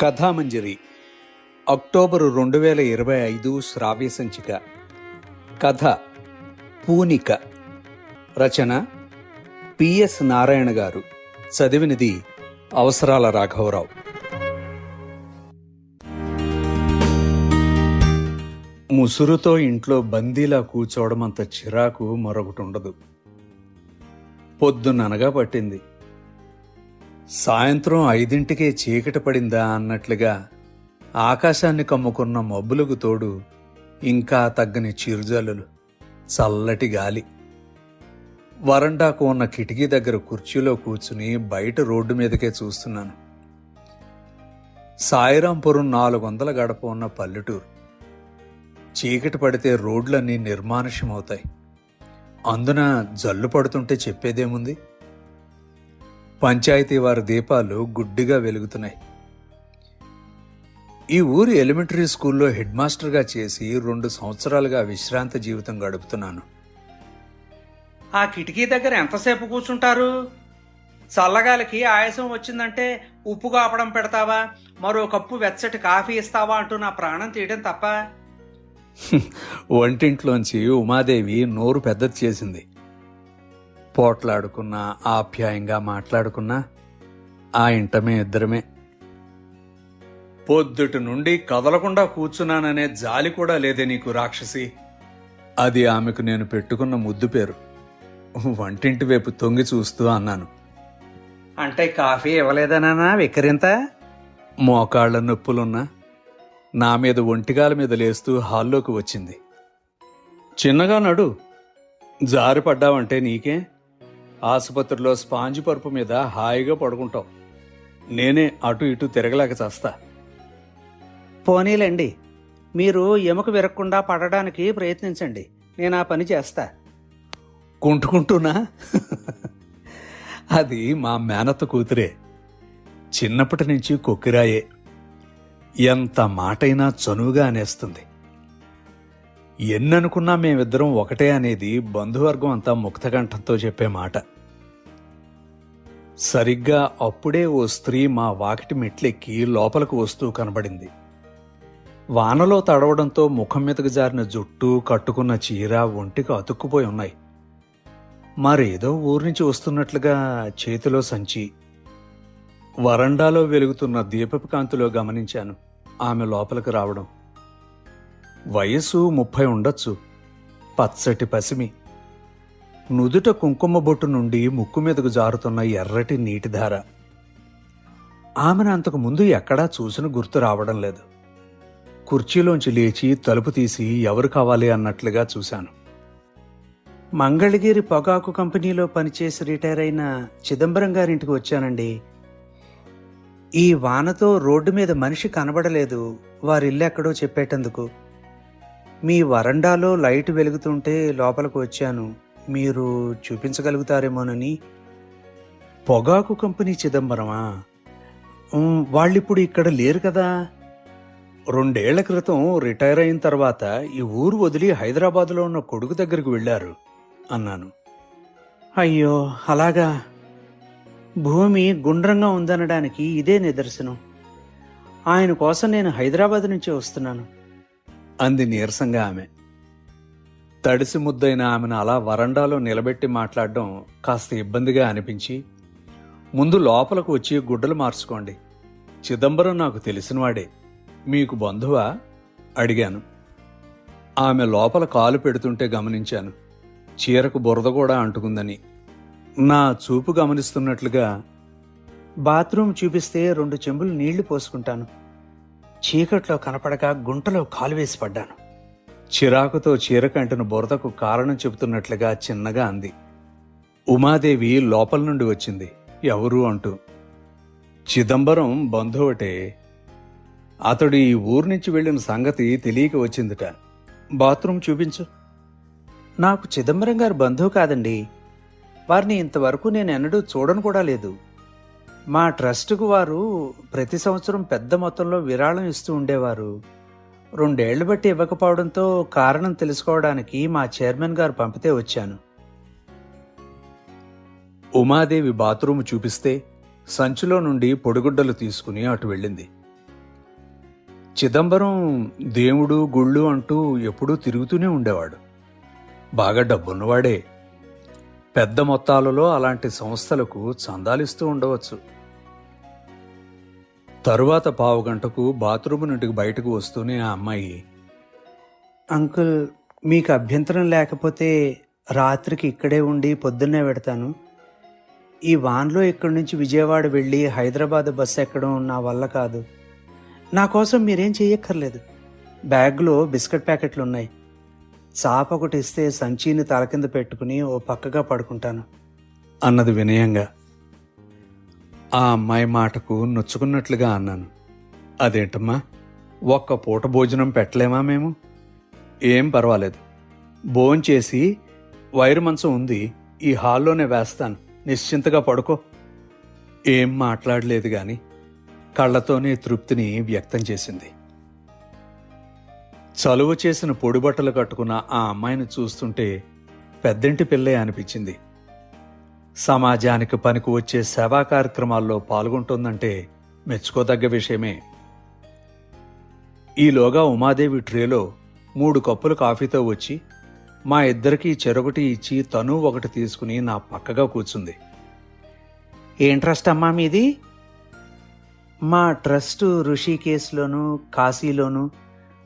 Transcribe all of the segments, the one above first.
కథామంజరి October రెండు వేల ఇరవై ఐదు శ్రావ్య సంచిక. కథ పూనిక. రచన పిఎస్ నారాయణ గారు. చదివినది అవసరాల రాఘవరావు. ముసురుతో ఇంట్లో బందీలా కూర్చోవడం అంత చిరాకు మరొకటి ఉండదు. పొద్దుననగా పట్టింది. సాయంత్రం ఐదింటికే చీకటి పడిందా అన్నట్లుగా ఆకాశాన్ని కమ్ముకున్న మబ్బులకు తోడు ఇంకా తగ్గని చిరుజల్లులు చల్లటి గాలి. వరండాకు ఉన్న కిటికీ దగ్గర కుర్చీలో కూర్చుని బయట రోడ్డు మీదకే చూస్తున్నాను. సాయిరాంపురం నాలుగు వందల గడప ఉన్న పల్లెటూరు. చీకటి పడితే రోడ్లన్నీ నిర్మానుష్యమవుతాయి. అందున జల్లు పడుతుంటే చెప్పేదేముంది? పంచాయతీ వారి దీపాలు గుడ్డిగా వెలుగుతున్నాయి. ఈ ఊరి ఎలిమెంటరీ స్కూల్లో హెడ్ మాస్టర్గా చేసి రెండు సంవత్సరాలుగా విశ్రాంతి జీవితం గడుపుతున్నాను. ఆ కిటికీ దగ్గర ఎంతసేపు కూర్చుంటారు? చల్లగాలికి ఆయాసం వచ్చిందంటే ఉప్పు కాపడం పెడతావా? మరో కప్పు వెచ్చటి కాఫీ ఇస్తావా అంటూ నా ప్రాణం తీయడం తప్ప? వంటింట్లోంచి ఉమాదేవి నోరు పెద్దది చేసింది. పోట్లాడుకున్నా ఆప్యాయంగా మాట్లాడుకున్నా ఆ ఇంటమే ఇద్దరమే. పొద్దుటి నుండి కదలకుండా కూర్చున్నాననే జాలి కూడా లేదే నీకు రాక్షసి. అది ఆమెకు నేను పెట్టుకున్న ముద్దు పేరు. వంటింటి వైపు తొంగి చూస్తూ అన్నాను. అంటే కాఫీ ఇవ్వలేదనా వికరింత మోకాళ్ళ నొప్పులున్నా నా మీద ఒంటిగాల మీద లేస్తూ హాల్లోకి వచ్చింది. చిన్నగా నడు జారి పడ్డావంటే నీకే? ఆసుపత్రిలో స్పాంజ్ పరుపు మీద హాయిగా పడుకుంటావు నేనే అటు ఇటు తిరగలేక చేస్తా. పోనీలేండి. మీరు ఎముక విరక్కుండా పడడానికి ప్రయత్నించండి. నేను ఆ పని చేస్తా. కుంటుకుంటూనా అది మా మేనత్త కూతురే. చిన్నప్పటి నుంచి కొక్కిరాయే. ఎంత మాటైనా చనువుగా అనేస్తుంది. ఎన్ననుకున్నా మేమిద్దరం ఒకటే అనేది బంధువర్గం అంతా ముక్తకంఠంతో చెప్పే మాట. సరిగ్గా అప్పుడే ఓ స్త్రీ మా వాకిటి మెట్లెక్కి లోపలకు వస్తూ కనబడింది. వానలో తడవడంతో ముఖం మీదకు జారిన జుట్టు కట్టుకున్న చీర ఒంటికి అతుక్కుపోయి ఉన్నాయి. మరేదో ఊరి నుంచి వస్తున్నట్లుగా చేతిలో సంచి వరండాలో వెలుగుతున్న దీపపు కాంతిలో గమనించాను. ఆమె లోపలికి రావడం వయసు ముప్పై ఉండొచ్చు. పచ్చటి పసిమి. నుదుట కుంకుమ బొట్టు నుండి ముక్కు మీదకు జారుతున్న ఎర్రటి నీటిధార ఆమెను అంతకు ముందు ఎక్కడా చూసిన గుర్తు రావడం లేదు. కుర్చీలోంచి లేచి తలుపు తీసి ఎవరు కావాలి అన్నట్లుగా చూశాను. మంగళగిరి పొగాకు కంపెనీలో పనిచేసి రిటైర్ అయిన చిదంబరం గారింటికి వచ్చానండి. ఈ వానతో రోడ్డు మీద మనిషి కనబడలేదు. వారి ఎక్కడో చెప్పేటందుకు. మీ వరండాలో లైట్ వెలుగుతుంటే లోపలికి వచ్చాను. మీరు చూపించగలుగుతారేమోనని. పొగాకు కంపెనీ చిదంబరమా? వాళ్ళిప్పుడు ఇక్కడ లేరు కదా. రెండేళ్ళ క్రితం రిటైర్ అయిన తర్వాత ఈ ఊరు వదిలి హైదరాబాద్లో ఉన్న కొడుకు దగ్గరికి వెళ్ళారు అన్నాను. అయ్యో అలాగా. భూమి గుండ్రంగా ఉందనడానికి ఇదే నిదర్శనం. ఆయన కోసం నేను హైదరాబాద్ నుంచి వస్తున్నాను. అంది నీరసంగా ఆమె. తడిసి ముద్దైన ఆమెను అలా వరండాలో నిలబెట్టి మాట్లాడడం కాస్త ఇబ్బందిగా అనిపించి ముందు లోపలకు వచ్చి గుడ్డలు మార్చుకోండి. చిదంబరం నాకు తెలిసినవాడే. మీకు బంధువా? అడిగాను. ఆమె లోపల కాలు పెడుతుంటే గమనించాను. చీరకు బురద కూడా అంటుకుందని. నా చూపు గమనిస్తున్నట్లుగా బాత్రూమ్ చూపిస్తే రెండు చెంబులు నీళ్ళు పోసుకుంటాను. చీకట్లో కనపడక గుంటలో కాలు వేసి పడ్డాను. చిరాకుతో చీరకంటిన బురదకు కారణం చెబుతున్నట్లుగా చిన్నగా అంది. ఉమాదేవి లోపల నుండి వచ్చింది. ఎవరు అంటూ. చిదంబరం బంధువటే. అతడు ఈ ఊరు నుంచి వెళ్ళిన సంగతి తెలియక వచ్చిందిట. బాత్రూమ్ చూపించు. నాకు చిదంబరం గారు బంధువు కాదండి. వారిని ఇంతవరకు నేను ఎన్నడూ చూడను కూడా లేదు. మా ట్రస్టుకు వారు ప్రతి సంవత్సరం పెద్ద మొత్తంలో విరాళం ఇస్తూ ఉండేవారు. రెండేళ్ళు బట్టి ఇవ్వకపోవడంతో కారణం తెలుసుకోవడానికి మా చైర్మన్ గారు పంపితే వచ్చాను. ఉమాదేవి బాత్రూమ్ చూపిస్తే సంచిలో నుండి పొడిగుడ్డలు తీసుకుని అటు వెళ్ళింది. చిదంబరం దేవుడు గుళ్ళు అంటూ ఎప్పుడూ తిరుగుతూనే ఉండేవాడు. బాగా డబ్బున్నవాడే. పెద్ద మొత్తాలలో అలాంటి సంస్థలకు చందాలిస్తూ ఉండవచ్చు. తరువాత పావు గంటకు బాత్రూమ్ నుండి బయటకు వస్తూనే ఆ అమ్మాయి అంకుల్ మీకు అభ్యంతరం లేకపోతే రాత్రికి ఇక్కడే ఉండి పొద్దున్నే పెడతాను ఈ వాన్లో ఇక్కడి నుంచి విజయవాడ వెళ్ళి హైదరాబాద్ బస్సు ఎక్కడం నా వల్ల కాదు. నా కోసం మీరేం చేయక్కర్లేదు. బ్యాగ్లో బిస్కెట్ ప్యాకెట్లు ఉన్నాయి చాప ఒకటి ఇస్తే సంచిని తల కింద పెట్టుకుని ఓ పక్కగా పడుకుంటాను. అన్నది వినయంగా. ఆ అమ్మాయి మాటకు నొచ్చుకున్నట్లుగా అన్నాను. అదేంటమ్మా? ఒక్క పూట భోజనం పెట్టలేమా మేము? ఏం పర్వాలేదు. భోంచేసి వైరు మంచం ఉంది ఈ హాల్లోనే వేస్తాను. నిశ్చింతగా పడుకో. ఏం మాట్లాడలేదు గాని కళ్ళతోనే తృప్తిని వ్యక్తం చేసింది. చలువ చేసిన పొడిబట్టలు కట్టుకున్న ఆ అమ్మాయిని చూస్తుంటే పెద్దంటి పిల్లే అనిపించింది. సమాజానికి పనికి వచ్చే సేవా కార్యక్రమాల్లో పాల్గొంటుందంటే మెచ్చుకోదగ్గ విషయమే. ఈలోగా ఉమాదేవి ట్రేలో మూడు కప్పులు కాఫీతో వచ్చి మా ఇద్దరికీ చెరొకటి ఇచ్చి తను ఒకటి తీసుకుని నా పక్కగా కూర్చుంది. ఏం ట్రస్ట్ అమ్మా మీది? మా ట్రస్ట్ ఋషికేశ్లోను కాశీలోను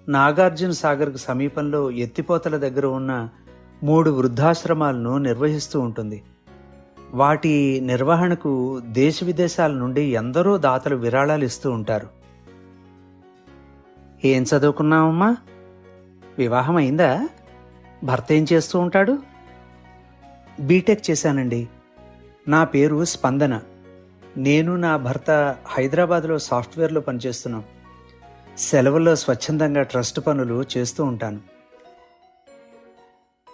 నాగార్జున సాగర్కు సమీపంలో ఎత్తిపోతల దగ్గర ఉన్న మూడు వృద్ధాశ్రమాలను నిర్వహిస్తూ ఉంటుంది. వాటి నిర్వహణకు దేశ విదేశాల నుండి ఎందరో దాతలు విరాళాలు ఇస్తూ ఉంటారు. ఏం చదువుకున్నావమ్మా? వివాహం అయిందా? భర్త ఏం చేస్తూ ఉంటాడు? బీటెక్ చేశానండి. నా పేరు స్పందన. నేను నా భర్త హైదరాబాద్లో సాఫ్ట్వేర్లో పనిచేస్తున్నాం. సెలవుల్లో స్వచ్ఛందంగా ట్రస్ట్ పనులు చేస్తూ ఉంటాను.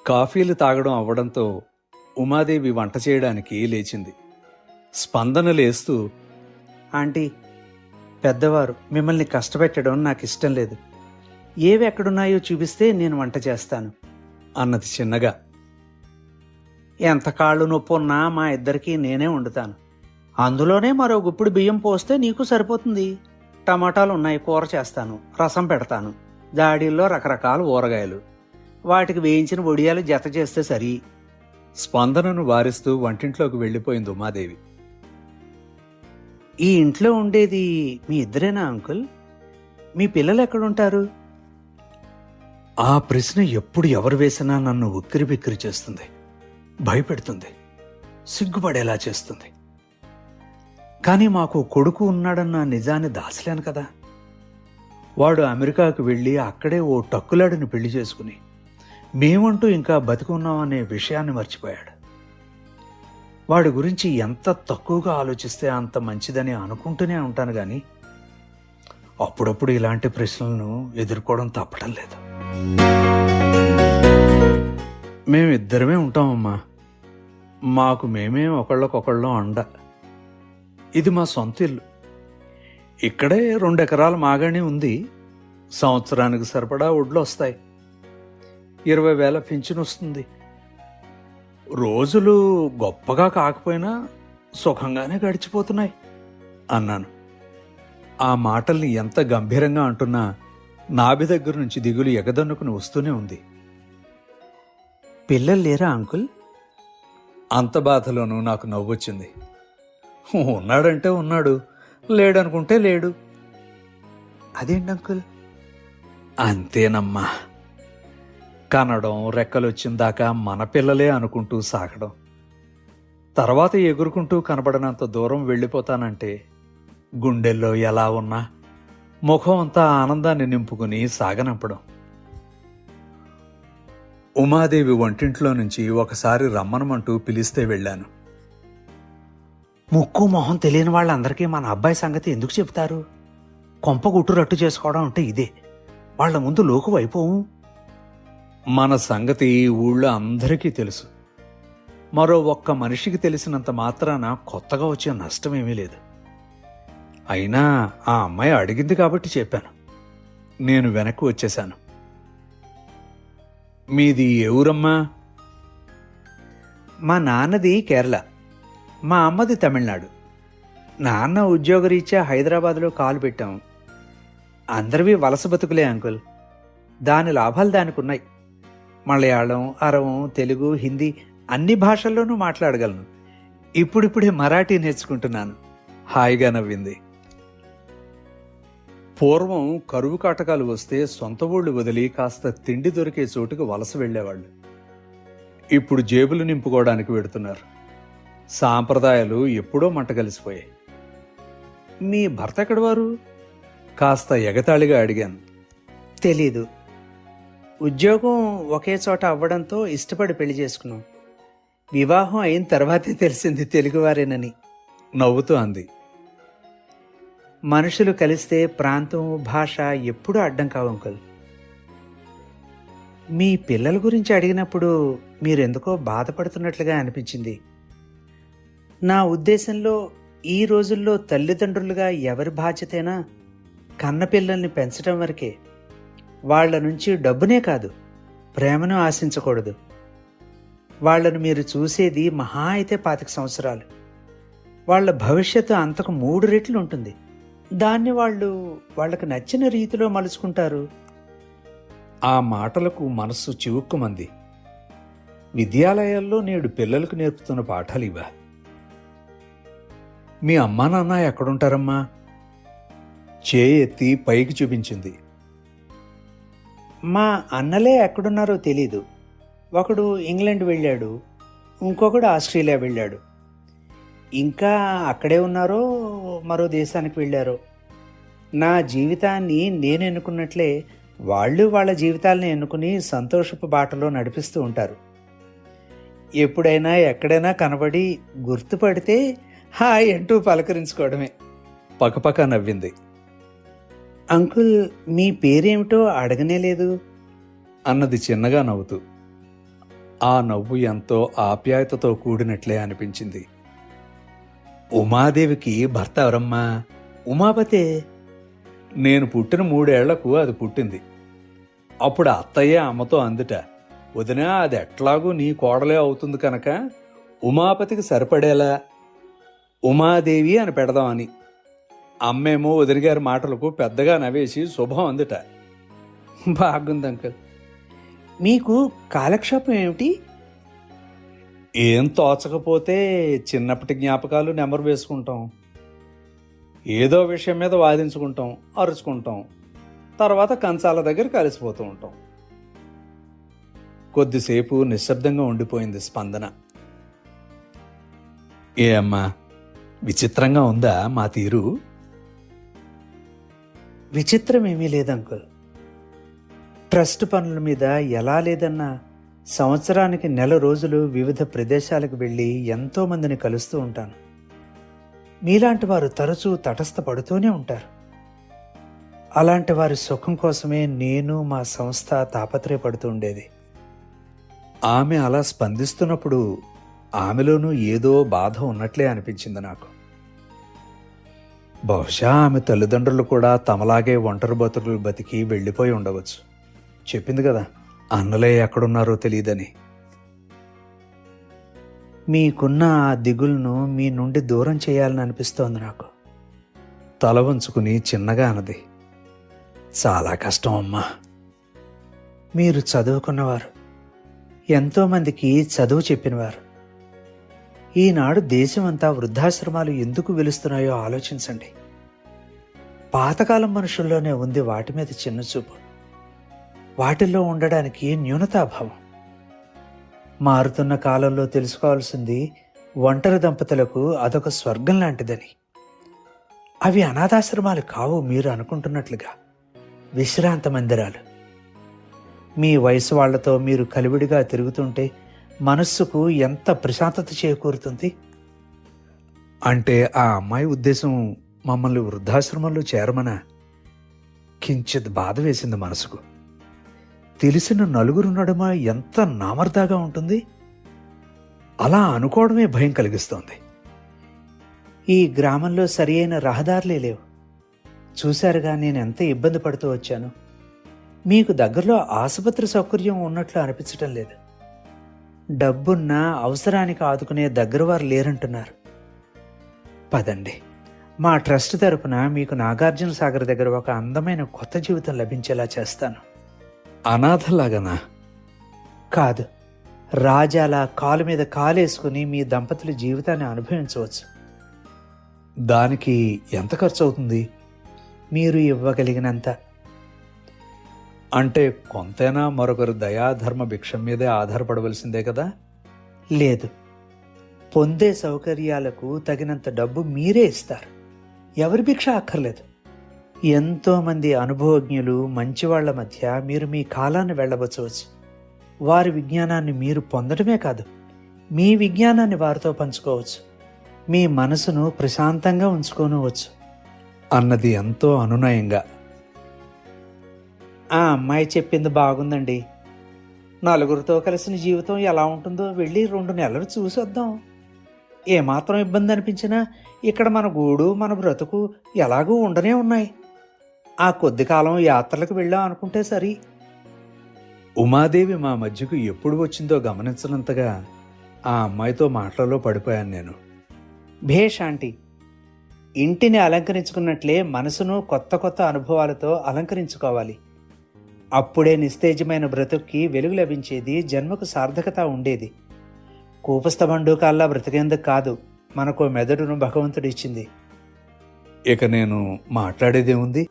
కాఫీలు తాగడం అవ్వడంతో ఉమాదేవి వంట చేయడానికి లేచింది. స్పందన లేస్తూ ఆంటీ పెద్దవారు మిమ్మల్ని కష్టపెట్టడం నాకు ఇష్టం లేదు. ఏవి ఎక్కడున్నాయో చూపిస్తే నేను వంట చేస్తాను. అన్నది చిన్నగా. ఎంత కాళ్ళు నొప్పి ఉన్నా మా ఇద్దరికి నేనే వండుతాను. అందులోనే మరో గుప్పుడు బియ్యం పోస్తే నీకు సరిపోతుంది. టమాటాలు ఉన్నాయి కూర చేస్తాను రసం పెడతాను. జాడీల్లో రకరకాల ఊరగాయలు. వాటికి వేయించిన వడియాలు జత చేస్తే సరి. స్పందనను వారిస్తూ వంటింట్లోకి వెళ్ళిపోయింది ఉమాదేవి. ఈ ఇంట్లో ఉండేది మీ ఇద్దరేనా అంకుల్? మీ పిల్లలు ఎక్కడుంటారు? ఆ ప్రశ్న ఎప్పుడు ఎవరు వేసినా నన్ను ఉక్కిరి బిక్కిరి చేస్తుంది. భయపెడుతుంది. సిగ్గుపడేలా చేస్తుంది. కానీ మాకు కొడుకు ఉన్నాడన్న నిజాన్ని దాచలేను కదా. వాడు అమెరికాకు వెళ్ళి అక్కడే ఓ టక్కులాడిని పెళ్ళి చేసుకుని మేమంటూ ఇంకా బతికున్నామనే విషయాన్ని మర్చిపోయాడు. వాడి గురించి ఎంత తక్కువగా ఆలోచిస్తే అంత మంచిదని అనుకుంటూనే ఉంటాను కానీ అప్పుడప్పుడు ఇలాంటి ప్రశ్నలను ఎదుర్కోవడం తప్పడం లేదు. మేమిద్దరమే ఉంటామమ్మా. మాకు మేమే ఒకళ్ళకొకళ్ళం అండ. ఇది మా సొంత ఇల్లు. ఇక్కడే రెండు ఎకరాల మాగాణి ఉంది. సంవత్సరానికి సరిపడా ఒడ్లు వస్తాయి. ఇరవై వేల పింఛన్ వస్తుంది. రోజులు గొప్పగా కాకపోయినా సుఖంగానే గడిచిపోతున్నాయి అన్నాను. ఆ మాటల్ని ఎంత గంభీరంగా అంటున్నా నాభి దగ్గర నుంచి దిగులు ఎగదన్నుకుని వస్తూనే ఉంది. పిల్లలు లేరా అంకుల్? అంత బాధలోనూ నాకు నవ్వొచ్చింది. ఉన్నాడంటే ఉన్నాడు లేడనుకుంటే లేడు. అదేంటి అంకుల్? అంతేనమ్మా. కనడం రెక్కలొచ్చిన దాకా మన పిల్లలే అనుకుంటూ సాగడం. తర్వాత ఎగురుకుంటూ కనబడనంత దూరం వెళ్ళిపోతానంటే గుండెల్లో ఎలా ఉన్నా ముఖం అంతా ఆనందాన్ని నింపుకుని సాగనంపడం. ఉమాదేవి వంటింట్లో నుంచి ఒకసారి రమ్మనమంటూ పిలిస్తే వెళ్ళాను. ముక్కు మొహం తెలియని వాళ్ళందరికీ మన అబ్బాయి సంగతి ఎందుకు చెప్తారు కొంప గుట్టు రట్టు చేసుకోవడం అంటే ఇదే. వాళ్ళ ముందు లోకు అయిపోవు మన సంగతి ఊళ్ళో అందరికీ తెలుసు. మరో ఒక్క మనిషికి తెలిసినంత మాత్రాన కొత్తగా వచ్చే నష్టమేమీ లేదు. అయినా ఆ అమ్మాయి అడిగింది కాబట్టి చెప్పాను. నేను వెనక్కి వచ్చేశాను. మీది ఏ ఊరమ్మా? మా నాన్నది కేరళ. మా అమ్మది తమిళనాడు. నాన్న ఉద్యోగరీత్యా హైదరాబాద్లో కాలు పెట్టాం. అందరివి వలస బతుకులే అంకుల్. దాని లాభాలు దానికి ఉన్నాయి మలయాళం అరవం తెలుగు హిందీ అన్ని భాషల్లోనూ మాట్లాడగలను. ఇప్పుడిప్పుడే మరాఠీ నేర్చుకుంటున్నాను. హాయిగా నవ్వింది. పూర్వం కరువు కాటకాలు వస్తే సొంత ఊళ్ళు వదిలి కాస్త తిండి దొరికే చోటుకు వలస వెళ్ళేవాళ్ళు. ఇప్పుడు జేబులు నింపుకోవడానికి వెడుతున్నారు. సాంప్రదాయాలు ఎప్పుడో మంట కలిసిపోయాయి. మీ భర్త ఎక్కడి వారు కాస్త ఎగతాళిగా అడిగాను. తెలీదు. ఉద్యోగం ఒకే చోట అవ్వడంతో ఇష్టపడి పెళ్ళి చేసుకున్నాం. వివాహం అయిన తర్వాతే తెలిసింది తెలుగువారేనని. నవ్వుతూ అంది. మనుషులు కలిస్తే ప్రాంతం భాష ఎప్పుడూ అడ్డం కావు అంకుల్. మీ పిల్లల గురించి అడిగినప్పుడు మీరెందుకో బాధపడుతున్నట్లుగా అనిపించింది. నా ఉద్దేశంలో ఈ రోజుల్లో తల్లిదండ్రులుగా ఎవరి బాధ్యతైనా కన్నపిల్లల్ని పెంచడం వరకే. వాళ్ళ నుంచి డబ్బునే కాదు ప్రేమను ఆశించకూడదు. వాళ్ళను మీరు చూసేది మహా అయితే పాతిక సంవత్సరాలు. వాళ్ళ భవిష్యత్తు అంతకు మూడు రెట్లు ఉంటుంది. దాన్ని వాళ్ళు వాళ్ళకు నచ్చిన రీతిలో మలుచుకుంటారు. ఆ మాటలకు మనస్సు చివుక్కుమంది. విద్యాలయాల్లో నేడు పిల్లలకు నేర్పుతున్న పాఠాలు ఇవా మీ అమ్మా నాన్న ఎక్కడుంటారమ్మా? చేయి ఎత్తి పైకి చూపించింది. మా అన్నలే ఎక్కడున్నారో తెలీదు. ఒకడు ఇంగ్లాండ్ వెళ్ళాడు ఇంకొకడు ఆస్ట్రేలియా వెళ్ళాడు. ఇంకా అక్కడే ఉన్నారో మరో దేశానికి వెళ్ళారో. నా జీవితాన్ని నేను ఎన్నుకున్నట్లే వాళ్ళు వాళ్ళ జీవితాలను ఎన్నుకుని సంతోషపు బాటలో నడిపిస్తూ ఉంటారు. ఎప్పుడైనా ఎక్కడైనా కనబడి గుర్తుపడితే హాయ్ అంటూ పలకరించుకోవడమే. పకపక నవ్వింది. అంకుల్ మీ పేరేమిటో అడగనే లేదు. అన్నది చిన్నగా నవ్వుతూ. ఆ నవ్వు ఎంతో ఆప్యాయతతో కూడినట్లే అనిపించింది. ఉమాదేవికి భర్త ఎవరమ్మా? ఉమాపతే. నేను పుట్టిన మూడేళ్ళకు అది పుట్టింది. అప్పుడు అత్తయ్య అమ్మతో అందుట. వదినా అది ఎట్లాగూ నీ కోడలే అవుతుంది కనుక ఉమాపతికి సరిపడేలా? ఉమాదేవి అని పెడదామని అమ్మేమో వదిలిగారి మాటలకు పెద్దగా నవ్వేసి శుభం అందుట. బాగుంది అంకుల్. మీకు కాలక్షేపం ఏమిటి? ఏం తోచకపోతే చిన్నప్పటి జ్ఞాపకాలు నెమరు వేసుకుంటాం. ఏదో విషయం మీద వాదించుకుంటాం అరుచుకుంటాం. తర్వాత కంచాల దగ్గర కలిసిపోతూ ఉంటాం. కొద్దిసేపు నిశ్శబ్దంగా ఉండిపోయింది స్పందన. ఏ అమ్మా విచిత్రంగా ఉందా మా తీరు? విచిత్రం ఏమీ లేదంకుల్. ట్రస్ట్ పనుల మీద ఎలా లేదన్నా సంవత్సరానికి నెల రోజులు వివిధ ప్రదేశాలకు వెళ్ళి ఎంతోమందిని కలుస్తూ ఉంటాను. మీలాంటి వారు తరచూ తటస్థపడుతూనే ఉంటారు. అలాంటి వారి సుఖం కోసమే నేను మా సంస్థ తాపత్రయపడుతూ ఉండేది. ఆమె అలా స్పందిస్తున్నప్పుడు ఆమెలోనూ ఏదో బాధ ఉన్నట్లే అనిపించింది నాకు. బహుశా ఆమె తల్లిదండ్రులు కూడా తమలాగే ఒంటరి బతుకులు బతికి వెళ్ళిపోయి ఉండవచ్చు. చెప్పింది కదా అన్నలే ఎక్కడున్నారో తెలియదని. మీకున్న ఆ దిగులను మీ నుండి దూరం చేయాలని అనిపిస్తోంది నాకు. తల వంచుకుని చిన్నగా అన్నది. చాలా కష్టం అమ్మా. మీరు చదువుకున్నవారు. ఎంతోమందికి చదువు చెప్పినవారు. ఈనాడు దేశమంతా వృద్ధాశ్రమాలు ఎందుకు వెలుస్తున్నాయో ఆలోచించండి. పాతకాలం మనుషుల్లోనే ఉంది వాటి మీద చిన్న చూపు. వాటిల్లో ఉండడానికి న్యూనతాభావం. మారుతున్న కాలంలో తెలుసుకోవాల్సింది ఒంటరి దంపతులకు అదొక స్వర్గం లాంటిదని. అవి అనాథాశ్రమాలు కావు మీరు అనుకుంటున్నట్లుగా. విశ్రాంత మందిరాలు. మీ వయసు వాళ్ళతో మీరు కలివిడిగా తిరుగుతుంటే మనస్సుకు ఎంత ప్రశాంతత చేకూరుతుంది? అంటే ఆ అమ్మాయి ఉద్దేశం మమ్మల్ని వృద్ధాశ్రమంలో చేరమనా? కించిత్ బాధ వేసింది మనసుకు. తెలిసిన నలుగురు నడుమ ఎంత నామర్దాగా ఉంటుంది? అలా అనుకోవడమే భయం కలిగిస్తోంది. ఈ గ్రామంలో సరి అయిన రహదారులే లేవు. చూశారుగా నేను ఎంత ఇబ్బంది పడుతూ వచ్చాను. మీకు దగ్గరలో ఆసుపత్రి సౌకర్యం ఉన్నట్లు అనిపించటం లేదు. డబ్బున్న అవసరానికి ఆదుకునే దగ్గర వారు లేరంటున్నారు. పదండి. మా ట్రస్ట్ తరపున మీకు నాగార్జున సాగర్ దగ్గర ఒక అందమైన కొత్త జీవితం లభించేలా చేస్తాను. అనాథలాగనా కాదు. రాజాలా కాలు మీద కాలేసుకుని మీ దంపతుల జీవితాన్ని అనుభవించవచ్చు. దానికి ఎంత ఖర్చు అవుతుంది మీరు ఇవ్వగలిగినంత అంటే కొంతైనా మరొకరు దయాధర్మ భిక్షం మీదే ఆధారపడవలసిందే కదా? లేదు. పొందే సౌకర్యాలకు తగినంత డబ్బు మీరే ఇస్తారు. ఎవరి భిక్ష అక్కర్లేదు. ఎంతో మంది అనుభవజ్ఞులు మంచివాళ్ళ మధ్య మీరు మీ కాలాన్ని వెళ్ళబోచవచ్చు. వారి విజ్ఞానాన్ని మీరు పొందడమే కాదు మీ విజ్ఞానాన్ని వారితో పంచుకోవచ్చు. మీ మనసును ప్రశాంతంగా ఉంచుకోనవచ్చు. అన్నది ఎంతో అనునయంగా ఆ అమ్మాయి చెప్పింది బాగుందండి. నలుగురితో కలిసిన జీవితం ఎలా ఉంటుందో వెళ్ళి రెండు నెలలు చూసొద్దాం ఏమాత్రం ఇబ్బంది అనిపించినా ఇక్కడ మన గూడు మన బ్రతుకు ఎలాగూ ఉండనే ఉన్నాయి. ఆ కొద్ది కాలం యాత్రలకు వెళ్ళాం అనుకుంటే సరి. ఉమాదేవి మా మధ్యకు ఎప్పుడు వచ్చిందో గమనించినంతగా ఆ అమ్మాయితో మాటలలో పడిపోయాను నేను. భేషాంటి ఆంటీ ఇంటిని అలంకరించుకున్నట్లే మనసును కొత్త కొత్త అనుభవాలతో అలంకరించుకోవాలి. అప్పుడే నిస్తేజమైన బ్రతుక్కి వెలుగు లభించేది జన్మకు సార్థకత ఉండేది. కూపస్థబండూకాల్లా బ్రతికేందుకు కాదు మనకు మెదడును భగవంతుడు ఇచ్చింది. ఇక నేను మాట్లాడేదేముంది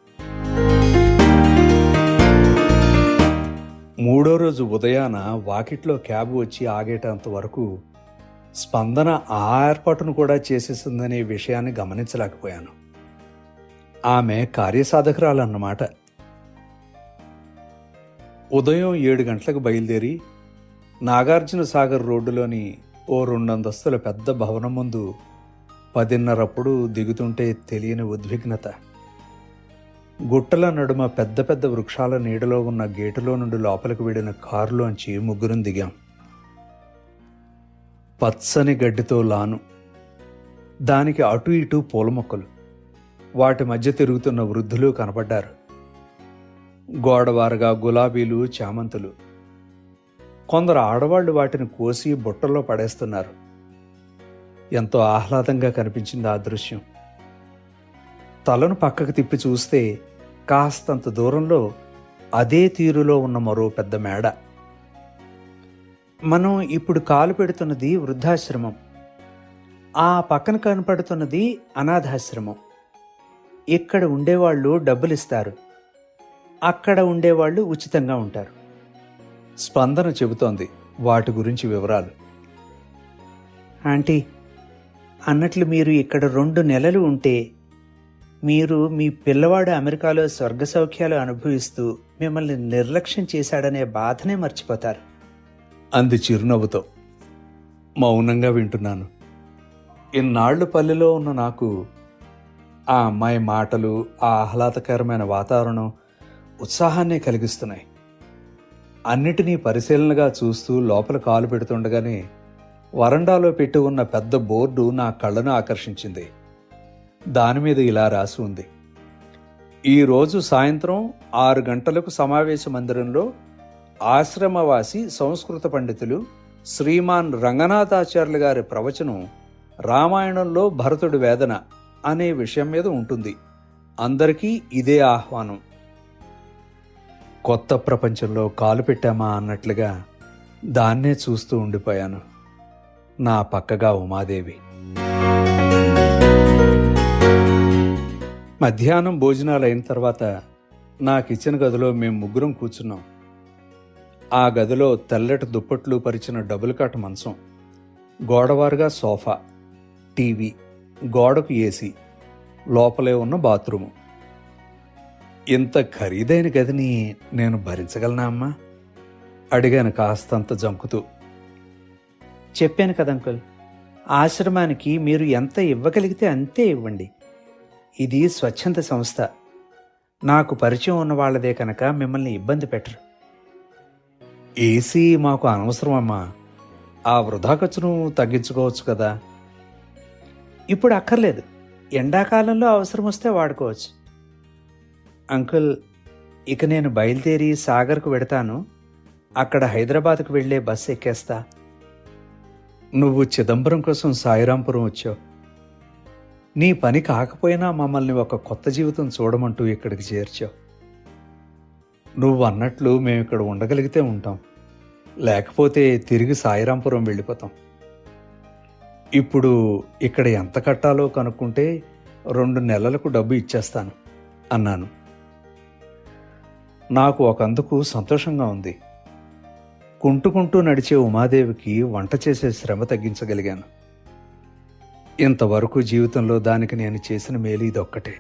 మూడో రోజు ఉదయాన వాకిట్లో క్యాబ్ వచ్చి ఆగేటంత వరకు స్పందన ఆ ఏర్పాటును కూడా చేసేసిందనే విషయాన్ని గమనించలేకపోయాను. ఆమె కార్యసాధకురాలన్నమాట. ఉదయం ఏడు గంటలకు బయలుదేరి నాగార్జున సాగర్ రోడ్డులోని ఓ రెండంతస్తుల పెద్ద భవనం ముందు పదిన్నరప్పుడు దిగుతుంటే తెలియని ఉద్విగ్నత. గుట్టల నడుమ పెద్ద పెద్ద వృక్షాల నీడలో ఉన్న గేటులో నుండి లోపలికి వెళ్ళిన కారులోంచి ముగ్గురం దిగాం. పచ్చని గడ్డితో లాను. దానికి అటు ఇటు పూల మొక్కలు వాటి మధ్య తిరుగుతున్న వృద్ధులు కనపడ్డారు. గోడవారుగా గులాబీలు చామంతులు. కొందరు ఆడవాళ్ళు వాటిని కోసి బుట్టల్లో పడేస్తున్నారు. ఎంతో ఆహ్లాదంగా కనిపించింది ఆ దృశ్యం. తలను పక్కకు తిప్పి చూస్తే కాస్తంత దూరంలో అదే తీరులో ఉన్న మరో పెద్ద మేడ. మనం ఇప్పుడు కాలు పెడుతున్నది వృద్ధాశ్రమం. ఆ పక్కన కనపడుతున్నది అనాథాశ్రమం. ఇక్కడ ఉండేవాళ్ళు డబ్బులు ఇస్తారు అక్కడ ఉండేవాళ్ళు ఉచితంగా ఉంటారు. స్పందన చెబుతోంది వాటి గురించి వివరాలు. ఆంటీ అన్నట్లు మీరు ఇక్కడ రెండు నెలలు ఉంటే మీరు మీ పిల్లవాడు అమెరికాలో స్వర్గ సౌఖ్యాలు అనుభవిస్తూ మిమ్మల్ని నిర్లక్ష్యం చేశాడనే బాధనే మర్చిపోతారు. అంది చిరునవ్వుతో. మౌనంగా వింటున్నాను. ఇన్నాళ్ళు పల్లెలో ఉన్న నాకు ఆ అమ్మాయి మాటలు ఆ ఆహ్లాదకరమైన వాతావరణం ఉత్సాహాన్నే కలిగిస్తున్నాయి. అన్నిటినీ పరిశీలనగా చూస్తూ లోపల కాలు పెడుతుండగానే వరండాలో పెట్టి ఉన్న పెద్ద బోర్డు నా కళ్ళను ఆకర్షించింది. దాని మీద ఇలా రాసి ఉంది. ఈరోజు సాయంత్రం ఆరు గంటలకు సమావేశ మందిరంలో ఆశ్రమవాసి సంస్కృత పండితులు శ్రీమాన్ రంగనాథాచార్యులు గారి ప్రవచనం రామాయణంలో భరతుడి వేదన అనే విషయం మీద ఉంటుంది. అందరికీ ఇదే ఆహ్వానం. కొత్త ప్రపంచంలో కాలు పెట్టామా అన్నట్లుగా దాన్నే చూస్తూ ఉండిపోయాను. నా పక్కగా ఉమాదేవి. మధ్యాహ్నం భోజనాలు అయిన తర్వాత నా కిచెన్ గదిలో మేము ముగ్గురం కూర్చున్నాం. ఆ గదిలో తెల్లటి దుప్పట్లు పరిచిన డబుల్ కాట్ మంచం గోడవారుగా సోఫా టీవీ గోడకు ఏసీ లోపలే ఉన్న బాత్రూము. ఇంత ఖరీదైన గదిని నేను భరించగలనా అమ్మా? అడిగాను కాస్తంత జంకుతూ. చెప్పాను కదా అంకుల్ ఆశ్రమానికి మీరు ఎంత ఇవ్వగలిగితే అంతే ఇవ్వండి. ఇది స్వచ్ఛంద సంస్థ. నాకు పరిచయం ఉన్న వాళ్ళదే కనుక మిమ్మల్ని ఇబ్బంది పెట్టరు. ఏసీ మాకు అనవసరం అమ్మా. ఆ వృధా ఖర్చును తగ్గించుకోవచ్చు కదా. ఇప్పుడు అక్కర్లేదు. ఎండాకాలంలో అవసరం వస్తే వాడుకోవచ్చు. అంకుల్ ఇక నేను బయలుదేరి సాగర్కు వెడతాను. అక్కడ హైదరాబాద్కు వెళ్ళే బస్సు ఎక్కేస్తా. నువ్వు చిదంబరం కోసం సాయిరాంపురం వచ్చావు. నీ పని కాకపోయినా మమ్మల్ని ఒక కొత్త జీవితం చూడమంటూ ఇక్కడికి చేర్చావు. నువ్వు అన్నట్లు మేము ఇక్కడ ఉండగలిగితే ఉంటాం. లేకపోతే తిరిగి సాయిరాంపురం వెళ్ళిపోతాం. ఇప్పుడు ఇక్కడ ఎంత కట్టాలో కనుక్కుంటే రెండు నెలలకు డబ్బు ఇచ్చేస్తాను అన్నాను. నాకు ఒకందుకు సంతోషంగా ఉంది. కుంటుకుంటూ నడిచే ఉమాదేవికి వంట చేసే శ్రమ తగ్గించగలిగాను. ఇంతవరకు జీవితంలో దానికి నేను చేసిన మేలు ఇదొక్కటే.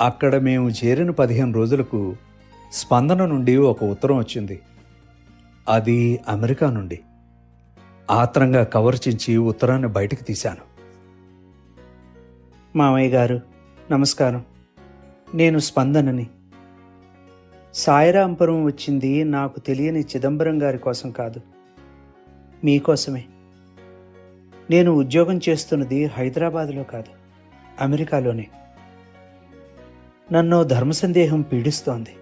అక్కడ మేము చేరిన పదిహేను రోజులకు స్పందన నుండి ఒక ఉత్తరం వచ్చింది. అది అమెరికా నుండి. ఆత్రంగా కవర్ చించి ఉత్తరాన్ని బయటకు తీశాను. మామయ్య గారు నమస్కారం. నేను స్పందనని. సాయిరాంపురం వచ్చింది నాకు తెలియని చిదంబరం గారి కోసం కాదు. మీకోసమే నేను ఉద్యోగం చేస్తున్నది హైదరాబాద్లో కాదు అమెరికాలోనే. నన్ను ధర్మ సందేహం పీడిస్తోంది.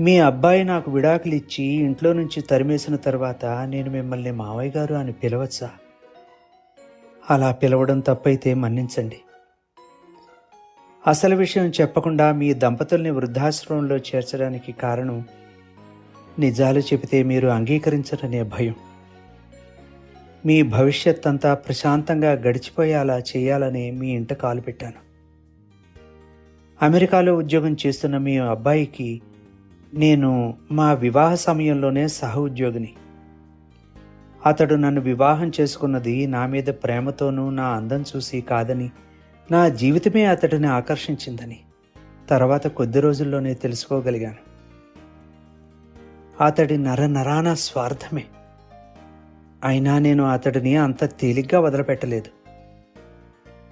మీ అబ్బాయి నాకు విడాకులు ఇచ్చి ఇంట్లో నుంచి తరిమేసిన తర్వాత నేను మిమ్మల్ని మావయ్య గారు అని పిలవచ్చా? అలా పిలవడం తప్పైతే మన్నించండి. అసలు విషయం చెప్పకుండా మీ దంపతుల్ని వృద్ధాశ్రమంలో చేర్చడానికి కారణం నిజాలు చెబితే మీరు అంగీకరించరనే భయం. మీ భవిష్యత్ అంతా ప్రశాంతంగా గడిచిపోయేలా చేయాలని మీ ఇంట కాలు పెట్టాను. అమెరికాలో ఉద్యోగం చేస్తున్న మీ అబ్బాయికి నేను మా వివాహ సమయంలోనే సహ ఉద్యోగిని. అతడు నన్ను వివాహం చేసుకున్నది నా మీద ప్రేమతోనూ నా అందం చూసి కాదని నా జీవితమే అతడిని ఆకర్షించిందని తర్వాత కొద్ది రోజుల్లోనే తెలుసుకోగలిగాను. అతడి నర నరాన స్వార్థమే. అయినా నేను అతడిని అంత తేలిగ్గా వదిలిపెట్టలేదు.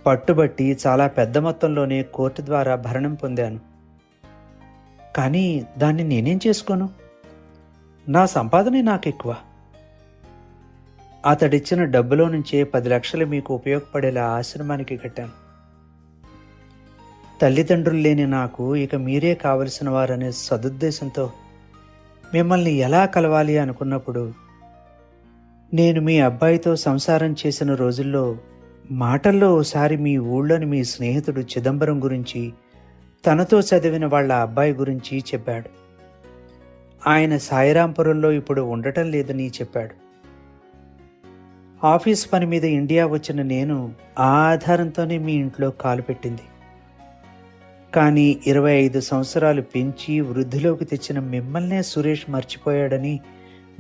పట్టుబట్టి చాలా పెద్ద మొత్తంలోనే కోర్టు ద్వారా భరణం పొందాను. కానీ దాన్ని నేనేం చేసుకోను? నా సంపాదనే నాకు ఎక్కువ అతడిచ్చిన డబ్బులో నుంచే పది లక్షలు మీకు ఉపయోగపడేలా ఆశ్రమానికి కట్టాను. తల్లిదండ్రులు లేని నాకు ఇక మీరే కావలసిన వారనే సదుద్దేశంతో మిమ్మల్ని ఎలా కలవాలి అనుకున్నప్పుడు నేను మీ అబ్బాయితో సంసారం చేసిన రోజుల్లో మాటల్లో ఓసారి మీ ఊళ్ళోని మీ స్నేహితుడు చిదంబరం గురించి తనతో చదివిన వాళ్ళ అబ్బాయి గురించి చెప్పాడు. ఆయన సాయిరాంపురంలో ఇప్పుడు ఉండటం లేదని చెప్పాడు. ఆఫీస్ పని మీద ఇండియా వచ్చిన నేను ఆ ఆధారంతోనే మీ ఇంట్లో కాలు పెట్టింది. కానీ ఇరవై ఐదు సంవత్సరాలు పెంచి వృద్ధిలోకి తెచ్చిన మిమ్మల్నే సురేష్ మర్చిపోయాడని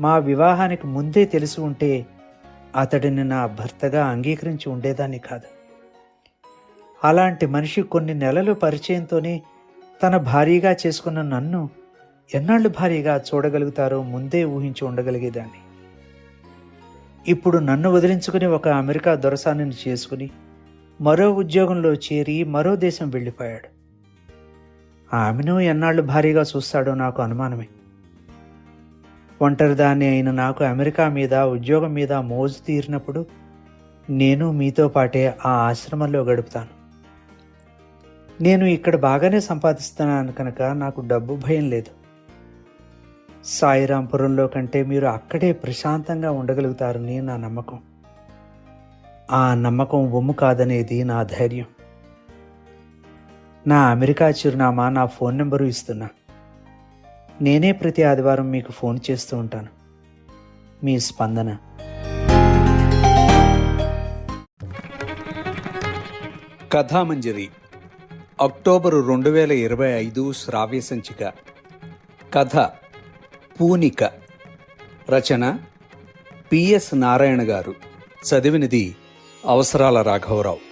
మా వివాహానికి ముందే తెలిసి ఉంటే అతడిని నా భర్తగా అంగీకరించి ఉండేదాన్ని కాదు. అలాంటి మనిషి కొన్ని నెలలు పరిచయంతోనే తన భారీగా చేసుకున్న నన్ను ఎన్నాళ్ళు భారీగా చూడగలుగుతారో ముందే ఊహించి ఉండగలిగేదాన్ని. ఇప్పుడు నన్ను వదిలించుకుని ఒక అమెరికా దొరసానిని చేసుకుని మరో ఉద్యోగంలో చేరి మరో దేశం వెళ్ళిపోయాడు. ఆమెను ఎన్నాళ్ళు భారీగా చూస్తాడో నాకు అనుమానమే. ఒంటరిదాన్ని అయిన నాకు అమెరికా మీద ఉద్యోగం మీద మోజు తీరినప్పుడు నేను మీతో పాటే ఆ ఆశ్రమంలో గడుపుతాను. నేను ఇక్కడ బాగానే సంపాదిస్తున్నాను కనుక నాకు డబ్బు భయం లేదు. సాయిరాంపురంలో కంటే మీరు అక్కడే ప్రశాంతంగా ఉండగలుగుతారని నా నమ్మకం. ఆ నమ్మకం ఒమ్ము కాదనేది నా ధైర్యం. నా అమెరికా చిరునామా నా ఫోన్ నెంబరు ఇస్తున్నా. నేనే ప్రతి ఆదివారం మీకు ఫోన్ చేస్తూ ఉంటాను. మీ స్పందన. కథామంజరి. అక్టోబరు రెండు వేల ఇరవై ఐదు శ్రావ్య సంచిక. కథ. పూనిక. రచన. పిఎస్ నారాయణ గారు. చదివినది అవసరాల రాఘవరావు.